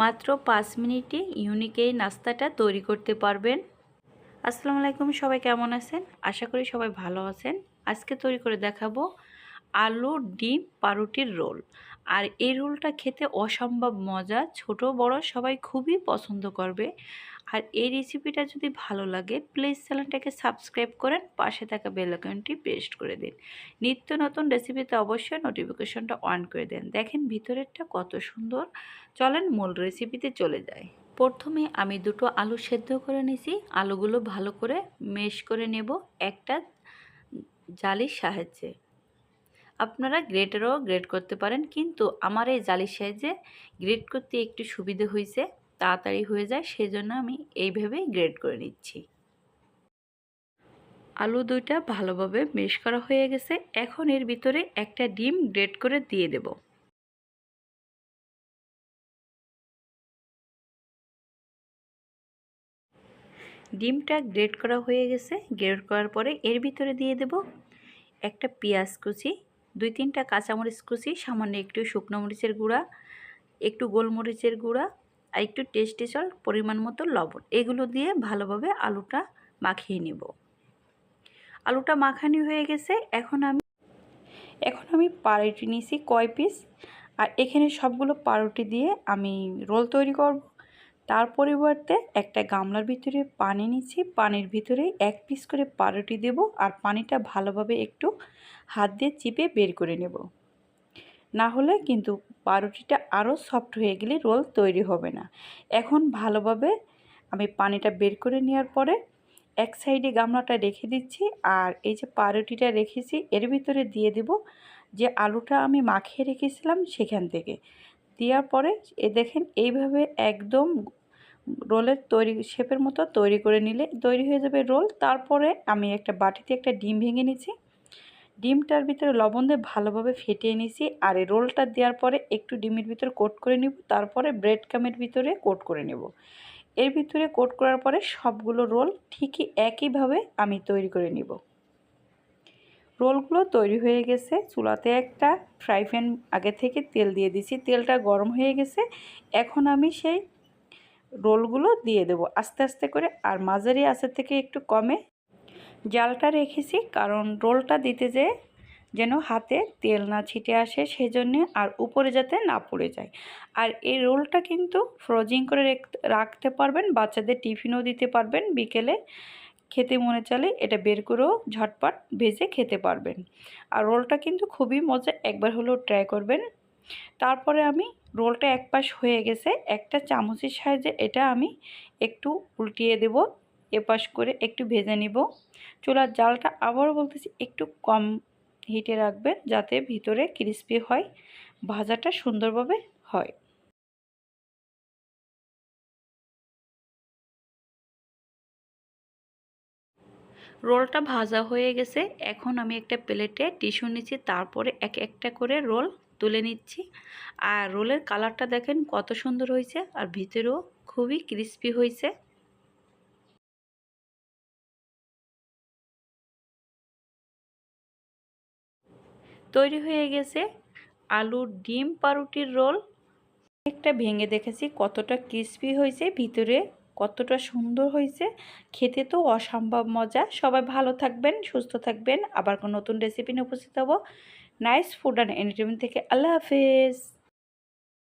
মাত্র পাঁচ মিনিটে ইউনিক এই নাস্তাটা তৈরি করতে পারবেন। আসসালামু আলাইকুম, সবাই কেমন আছেন? আশা করি সবাই ভালো আছেন। আজকে তৈরি করে দেখাবো আলু ডিম পাউরুটির রোল। আর এই রোলটা খেতে অসম্ভব মজা। ছোট, বড় সবাই খুবই পছন্দ করবে। আর এই রেসিপিটা যদি ভালো লাগে প্লিজ চ্যানেলটাকে সাবস্ক্রাইব করেন, পাশে থাকা বেলাইকনটি পেস্ট করে দিন। নিত্য নতুন রেসিপিতে অবশ্যই নোটিফিকেশনটা অন করে দেন। দেখেন ভিতরেরটা কত সুন্দর। চলেন মূল রেসিপিতে চলে যায় প্রথমে আমি দুটো আলু সেদ্ধ করে নিয়েছি আলুগুলো ভালো করে মেশ করে নেব একটা জালির সাহায্যে। আপনারা গ্রেটারও গ্রেড করতে পারেন, কিন্তু আমার এই জালির সাহায্যে গ্রেড করতে একটু সুবিধে হয়েছে তাড়াতাড়ি হয়ে যায় সেই জন্য আমি এইভাবেই গ্রেড করে নিচ্ছি। আলু দুইটা ভালোভাবে মেশ করা হয়ে গেছে, এখন এর ভিতরে একটা ডিম গ্রেড করে দিয়ে দেব। ডিমটা গ্রেড করা হয়ে গেছে গ্রেড করার পরে এর ভিতরে দিয়ে দেব একটা পেঁয়াজ কুচি দুই তিনটা কাঁচামরিচ কুচি, সামান্য একটু শুকনো মরিচের গুঁড়া, একটু গোলমরিচের গুঁড়া আর একটু টেস্টি সল্ট পরিমাণ মতো লবণ। এগুলো দিয়ে ভালোভাবে আলুটা মাখিয়ে নেব। আলুটা মাখানি হয়ে গেছে। এখন আমি এখন আমি পাউরুটি নিয়েছি কয় পিস। আর এখানে সবগুলো পাউরুটি দিয়ে আমি রোল তৈরি করব। তার পরিবর্তে একটা গামলার ভিতরে পানি নিচ্ছি। পানির ভিতরে এক পিস করে পাউরুটি দেব আর পানিটা ভালোভাবে একটু হাত দিয়ে চিপে বের করে নেব। না হলে কিন্তু পাউরুটিটা আরও সফট হয়ে গেলে রোল তৈরি হবে না। এখন ভালোভাবে আমি পানিটা বের করে নেওয়ার পরে এক সাইডে গামলাটা রেখে দিচ্ছি আর এই যে পাউরুটিটা রেখেছি এর ভিতরে দিয়ে দেব যে আলুটা আমি মাখিয়ে রেখেছিলাম সেখান থেকে। দেওয়ার পরে এ দেখেন এইভাবে একদম রোলের তৈরি শেপের মতো তৈরি করে নিলে তৈরি হয়ে যাবে রোল। তারপরে আমি একটা বাটিতে একটা ডিম ভেঙে নিচ্ছি ডিমটার ভিতরে লবণ দিয়ে ভালোভাবে ফেটিয়ে নিছি আর এই রোলটা দেওয়ার পরে একটু ডিমের ভিতরে কোট করে নিব, তারপরে ব্রেড কামের ভিতরে কোট করে নেব। এর ভিতরে কোট করার পরে সবগুলো রোল ঠিকই একইভাবে আমি তৈরি করে নিব। রোলগুলো তৈরি হয়ে গেছে। চুলাতে একটা ফ্রাই প্যান আগে থেকে তেল দিয়ে দিছি তেলটা গরম হয়ে গেছে। এখন আমি সেই রোলগুলো দিয়ে দেব। আস্তে আস্তে করে আর মাঝারি আঁচের থেকে একটু কমে জালটা রেখেছি। কারণ রোলটা দিতে যে যেন হাতে তেল না ছিটে আসে সেই জন্যে আর উপরে যাতে না পড়ে যায়। আর এই রোলটা কিন্তু ফ্রোজিং করে রাখতে পারবেন, বাচ্চাদের টিফিনও দিতে পারবেন বিকেলে। খেতে মনে চলে এটা বের করেও ঝটপট ভেজে খেতে পারবেন। আর রোলটা কিন্তু খুবই মজা, একবার হলেও ট্রাই করবেন। তারপরে আমি রোলটা এক পাশ হয়ে গেছে, একটা চামচের সাহায্যে এটা আমি একটু উল্টিয়ে দেব, এপাশ করে একটু ভেজে নিব। চুলার জালটা আবারও বলতেছি, একটু কম হিটে রাখবেন যাতে ভিতরে ক্রিস্পি হয়, ভাজাটা সুন্দরভাবে হয়। রোলটা ভাজা হয়ে গেছে। এখন আমি একটা প্লেটে টিস্যু নিচ্ছি, তারপরে এক একটা করে রোল তুলে নিচ্ছি। আর রোলের কালারটা দেখেন কত সুন্দর হয়েছে আর ভিতরেও খুবই ক্রিস্পি হয়েছে। তৈরি হয়ে গেছে আলুর ডিম পাউরুটির রোল। একটা ভেঙে দেখেছি কতটা ক্রিস্পি হয়েছে ভিতরে। কতটা সুন্দর হয়েছে। খেতে তো অসম্ভব মজা। সবাই ভালো থাকবেন, সুস্থ থাকবেন। আবার কোনো নতুন রেসিপি নিয়ে উপস্থিত হব। নাইস ফুড অ্যান্ড এন্টারটেনমেন্ট থেকে আল্লাহ হাফেজ।